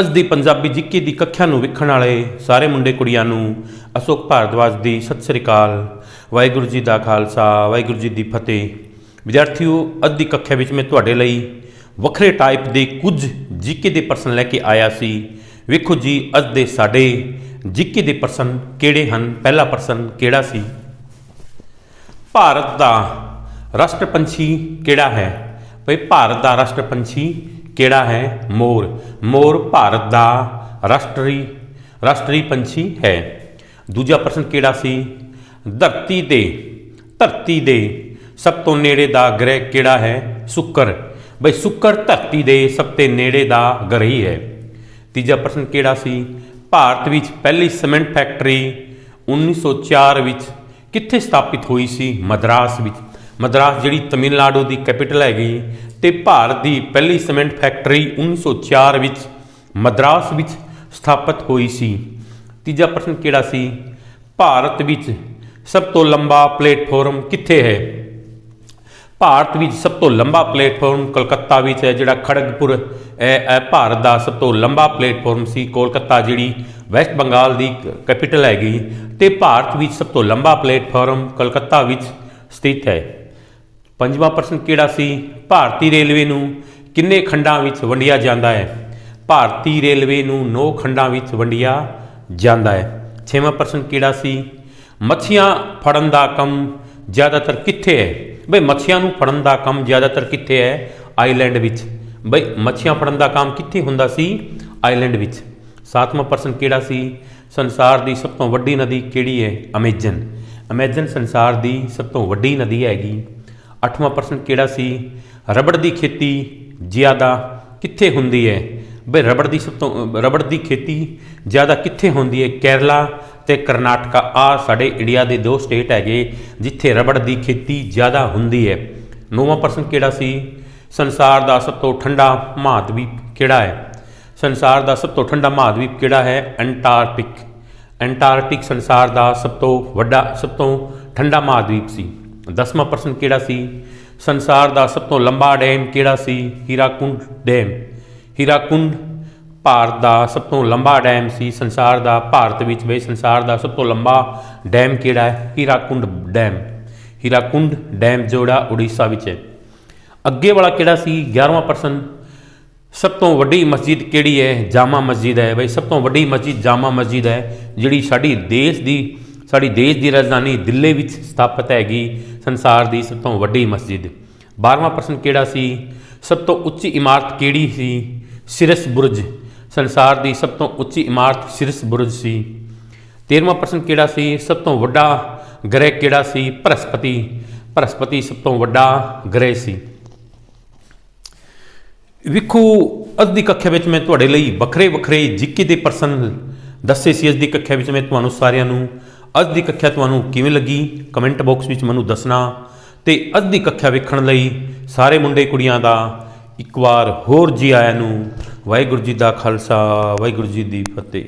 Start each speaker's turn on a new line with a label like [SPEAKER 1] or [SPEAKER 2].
[SPEAKER 1] ਅੱਜ ਦੀ ਪੰਜਾਬੀ ਜਿੱਕੇ ਦੀ ਕੱਖਿਆ ਨੂੰ ਵੇਖਣ ਵਾਲੇ ਸਾਰੇ ਮੁੰਡੇ ਕੁੜੀਆਂ ਨੂੰ ਅਸ਼ੋਕ ਭਾਰਦਵਾਜ ਦੀ ਸਤਿ ਸ੍ਰੀ ਅਕਾਲ, ਵਾਹਿਗੁਰੂ ਜੀ ਦਾ ਖਾਲਸਾ, ਵਾਹਿਗੁਰੂ ਜੀ ਦੀ ਫਤਿਹ। ਵਿਦਿਆਰਥੀਓ, ਅੱਜ ਦੀ ਕੱਖਿਆ ਵਿੱਚ ਮੈਂ ਤੁਹਾਡੇ ਲਈ ਵੱਖਰੇ ਟਾਈਪ ਦੇ ਕੁਝ ਜਿੱਕੇ ਦੇ ਪ੍ਰਸ਼ਨ ਲੈ ਕੇ ਆਇਆ ਸੀ। ਵੇਖੋ ਜੀ, ਅੱਜ ਦੇ ਸਾਡੇ ਜਿੱਕੇ ਦੇ ਪ੍ਰਸ਼ਨ ਕਿਹੜੇ ਹਨ? ਪਹਿਲਾ ਪ੍ਰਸ਼ਨ ਕਿਹੜਾ ਸੀ? ਭਾਰਤ ਦਾ ਰਾਸ਼ਟਰ ਪੰਛੀ ਕਿਹੜਾ ਹੈ? ਭਈ ਭਾਰਤ ਦਾ ਰਾਸ਼ਟਰ ਪੰਛੀ ਕਿਹੜਾ ਹੈ? ਮੋਰ। ਮੋਰ ਭਾਰਤ ਦਾ ਰਾਸ਼ਟਰੀ ਰਾਸ਼ਟਰੀ ਪੰਛੀ ਹੈ। ਦੂਜਾ ਪ੍ਰਸ਼ਨ ਕਿਹੜਾ ਸੀ? ਧਰਤੀ ਦੇ ਧਰਤੀ ਦੇ ਸਭ ਤੋਂ ਨੇੜੇ ਦਾ ਗ੍ਰਹਿ ਕਿਹੜਾ ਹੈ? ਸ਼ੁੱਕਰ। ਬਈ ਸ਼ੁੱਕਰ ਧਰਤੀ ਦੇ ਸਭ ਤੋਂ ਨੇੜੇ ਦਾ ਗ੍ਰਹਿ ਹੈ। ਤੀਜਾ ਪ੍ਰਸ਼ਨ ਕਿਹੜਾ ਸੀ? ਭਾਰਤ ਵਿੱਚ ਪਹਿਲੀ ਸੀਮੈਂਟ ਫੈਕਟਰੀ 1904 ਵਿੱਚ ਕਿੱਥੇ ਸਥਾਪਿਤ ਹੋਈ ਸੀ? ਮਦਰਾਸ ਵਿੱਚ। ਮਦਰਾਸ ਜਿਹੜੀ ਤਮਿਲਨਾਡੂ ਦੀ ਕੈਪੀਟਲ ਹੈਗੀ ਤੇ ਭਾਰਤ ਦੀ ਪਹਿਲੀ ਸੀਮੈਂਟ ਫੈਕਟਰੀ 1904 ਵਿੱਚ ਮਦਰਾਸ ਵਿੱਚ ਸਥਾਪਿਤ ਹੋਈ ਸੀ। ਤੀਜਾ ਪ੍ਰਸ਼ਨ ਕਿਹੜਾ ਸੀ? ਭਾਰਤ ਵਿੱਚ ਸਭ ਤੋਂ ਲੰਬਾ ਪਲੇਟਫਾਰਮ ਕਿੱਥੇ ਹੈ? ਭਾਰਤ ਵਿੱਚ ਸਭ ਤੋਂ ਲੰਬਾ ਪਲੇਟਫਾਰਮ ਕਲਕੱਤਾ ਵਿੱਚ ਹੈ, ਜਿਹੜਾ ਖੜਗਪੁਰ ਹੈ। ਭਾਰਤ ਦਾ ਸਭ ਤੋਂ ਲੰਬਾ ਪਲੇਟਫਾਰਮ ਸੀ। ਕੋਲਕਾਤਾ ਜਿਹੜੀ ਵੈਸਟ ਬੰਗਾਲ ਦੀ ਕੈਪੀਟਲ ਹੈਗੀ ਤੇ ਭਾਰਤ ਵਿੱਚ ਸਭ ਤੋਂ ਲੰਬਾ ਪਲੇਟਫਾਰਮ ਕਲਕੱਤਾ ਵਿੱਚ ਸਥਿਤ ਹੈ। ਪੰਜਵਾਂ ਪ੍ਰਸ਼ਨ ਕਿਹੜਾ ਸੀ? ਭਾਰਤੀ ਰੇਲਵੇ ਨੂੰ ਕਿੰਨੇ ਖੰਡਾਂ ਵਿੱਚ ਵੰਡਿਆ ਜਾਂਦਾ ਹੈ? ਭਾਰਤੀ ਰੇਲਵੇ ਨੂੰ 9 ਖੰਡਾਂ ਵਿੱਚ ਵੰਡਿਆ ਜਾਂਦਾ ਹੈ। ਛੇਵਾਂ ਪ੍ਰਸ਼ਨ ਕਿਹੜਾ ਸੀ? ਮੱਛੀਆਂ ਫੜਨ ਦਾ ਕੰਮ ਜ਼ਿਆਦਾਤਰ ਕਿੱਥੇ ਹੈ? ਬਈ ਮੱਛੀਆਂ ਨੂੰ ਫੜਨ ਦਾ ਕੰਮ ਜ਼ਿਆਦਾਤਰ ਕਿੱਥੇ ਹੈ? ਆਈਲੈਂਡ ਵਿੱਚ। ਬਈ ਮੱਛੀਆਂ ਫੜਨ ਦਾ ਕੰਮ ਕਿੱਥੇ ਹੁੰਦਾ ਸੀ? ਆਈਲੈਂਡ ਵਿੱਚ। ਸਾਤਵਾਂ ਪ੍ਰਸ਼ਨ ਕਿਹੜਾ ਸੀ? ਸੰਸਾਰ ਦੀ ਸਭ ਤੋਂ ਵੱਡੀ ਨਦੀ ਕਿਹੜੀ ਹੈ? ਅਮੇਜ਼ਨ। ਅਮੇਜ਼ਨ ਸੰਸਾਰ ਦੀ ਸਭ ਤੋਂ ਵੱਡੀ ਨਦੀ ਹੈਗੀ। ਅੱਠਵਾਂ ਪ੍ਰਸ਼ਨ ਕਿਹੜਾ ਸੀ? ਰਬੜ ਦੀ ਖੇਤੀ ਜ਼ਿਆਦਾ ਕਿੱਥੇ ਹੁੰਦੀ ਹੈ? ਬਈ ਰਬੜ ਦੀ ਸਭ ਤੋਂ, ਰਬੜ ਦੀ ਖੇਤੀ ਜ਼ਿਆਦਾ ਕਿੱਥੇ ਹੁੰਦੀ ਹੈ? ਕੇਰਲਾ ਤੇ ਕਰਨਾਟਕਾ। ਆ ਸਾਡੇ ਇੰਡੀਆ ਦੇ ਦੋ ਸਟੇਟ ਹੈਗੇ ਜਿੱਥੇ ਰਬੜ ਦੀ ਖੇਤੀ ਜ਼ਿਆਦਾ ਹੁੰਦੀ ਹੈ। ਨੌਵਾਂ ਪ੍ਰਸ਼ਨ ਕਿਹੜਾ ਸੀ? ਸੰਸਾਰ ਦਾ ਸਭ ਤੋਂ ਠੰਡਾ ਮਹਾਦਵੀਪ ਕਿਹੜਾ ਹੈ? ਸੰਸਾਰ ਦਾ ਸਭ ਤੋਂ ਠੰਡਾ ਮਹਾਦਵੀਪ ਕਿਹੜਾ ਹੈ? ਅੰਟਾਰਕਟਿਕ ਅੰਟਾਰਕਟਿਕ ਸੰਸਾਰ ਦਾ ਸਭ ਤੋਂ ਵੱਡਾ, ਸਭ ਤੋਂ ਠੰਡਾ ਮਹਾਦਵੀਪ ਸੀ। ਦਸਵਾਂ ਪ੍ਰਸ਼ਨ ਕਿਹੜਾ ਸੀ? ਸੰਸਾਰ ਦਾ ਸਭ ਤੋਂ ਲੰਬਾ ਡੈਮ ਕਿਹੜਾ ਸੀ? ਹੀਰਾਕੁੰਡ ਡੈਮ। ਹੀਰਾਕੁੰਡ ਭਾਰਤ ਦਾ ਸਭ ਤੋਂ ਲੰਬਾ ਡੈਮ ਸੀ। ਸੰਸਾਰ ਦਾ ਭਾਰਤ ਵਿੱਚ ਵੀ ਸੰਸਾਰ ਦਾ ਸਭ ਤੋਂ ਲੰਬਾ ਡੈਮ ਕਿਹੜਾ ਹੈ? ਹੀਰਾਕੁੰਡ ਡੈਮ। ਹੀਰਾਕੁੰਡ ਡੈਮ ਜੋੜਾ ਉੜੀਸਾ ਵਿੱਚ ਹੈ। ਅੱਗੇ ਵਾਲਾ ਕਿਹੜਾ ਸੀ? 11ਵਾਂ ਪ੍ਰਸ਼ਨ। ਸਭ ਤੋਂ ਵੱਡੀ ਮਸਜਿਦ ਕਿਹੜੀ ਹੈ? ਜਾਮਾ ਮਸਜਿਦ ਹੈ। ਬਈ ਸਭ ਤੋਂ ਵੱਡੀ ਮਸਜਿਦ ਜਾਮਾ ਮਸਜਿਦ ਹੈ, ਜਿਹੜੀ ਸਾਡੀ ਦੇਸ਼ ਦੀ ਸਾਡੀ ਦੇਸ਼ ਦੀ ਰਾਜਧਾਨੀ ਦਿੱਲੀ ਵਿੱਚ ਸਥਾਪਿਤ ਹੈਗੀ। ਸੰਸਾਰ ਦੀ ਸਭ ਤੋਂ ਵੱਡੀ ਮਸਜਿਦ। 12ਵਾਂ ਪ੍ਰਸ਼ਨ ਕਿਹੜਾ ਸੀ? ਸਭ ਤੋਂ ਉੱਚੀ ਇਮਾਰਤ ਕਿਹੜੀ ਸੀ? ਸਿਰਸ ਬੁਰਜ। ਸੰਸਾਰ ਦੀ ਸਭ ਤੋਂ ਉੱਚੀ ਇਮਾਰਤ ਸਿਰਸ ਬੁਰਜ ਸੀ। 13ਵਾਂ ਪ੍ਰਸ਼ਨ ਕਿਹੜਾ ਸੀ? ਸਭ ਤੋਂ ਵੱਡਾ ਗ੍ਰਹਿ ਕਿਹੜਾ ਸੀ? ਬ੍ਰਹਸਪਤੀ। ਬ੍ਰਹਸਪਤੀ ਸਭ ਤੋਂ ਵੱਡਾ ਗ੍ਰਹਿ ਸੀ। ਵੇਖੋ ਅੱਜ ਦੀ ਕੱਖਿਆ ਵਿੱਚ ਮੈਂ ਤੁਹਾਡੇ ਲਈ ਵੱਖਰੇ ਵੱਖਰੇ ਜਿੱਕੇ ਦੇ ਪ੍ਰਸ਼ਨ ਦੱਸੇ ਸੀ। ਅੱਜ ਦੀ ਕੱਖਿਆ ਵਿੱਚ ਮੈਂ ਤੁਹਾਨੂੰ ਸਾਰਿਆਂ ਨੂੰ ਅੱਜ ਦੀ ਕੱਖਿਆ ਤੁਹਾਨੂੰ ਕਿਵੇਂ ਲੱਗੀ? ਕਮੈਂਟ ਬਾਕਸ ਵਿੱਚ ਮੈਨੂੰ ਦੱਸਣਾ। ਤੇ ਅੱਜ ਦੀ ਕੱਖਿਆ ਵੇਖਣ ਲਈ ਸਾਰੇ ਮੁੰਡੇ ਕੁੜੀਆਂ ਦਾ ਇੱਕ ਵਾਰ ਹੋਰ ਜੀ ਆਇਆਂ ਨੂੰ ਵਾਹਿਗੁਰੂ ਜੀ ਦਾ ਖਾਲਸਾ, ਵਾਹਿਗੁਰੂ ਜੀ ਦੀ ਫਤਿਹ।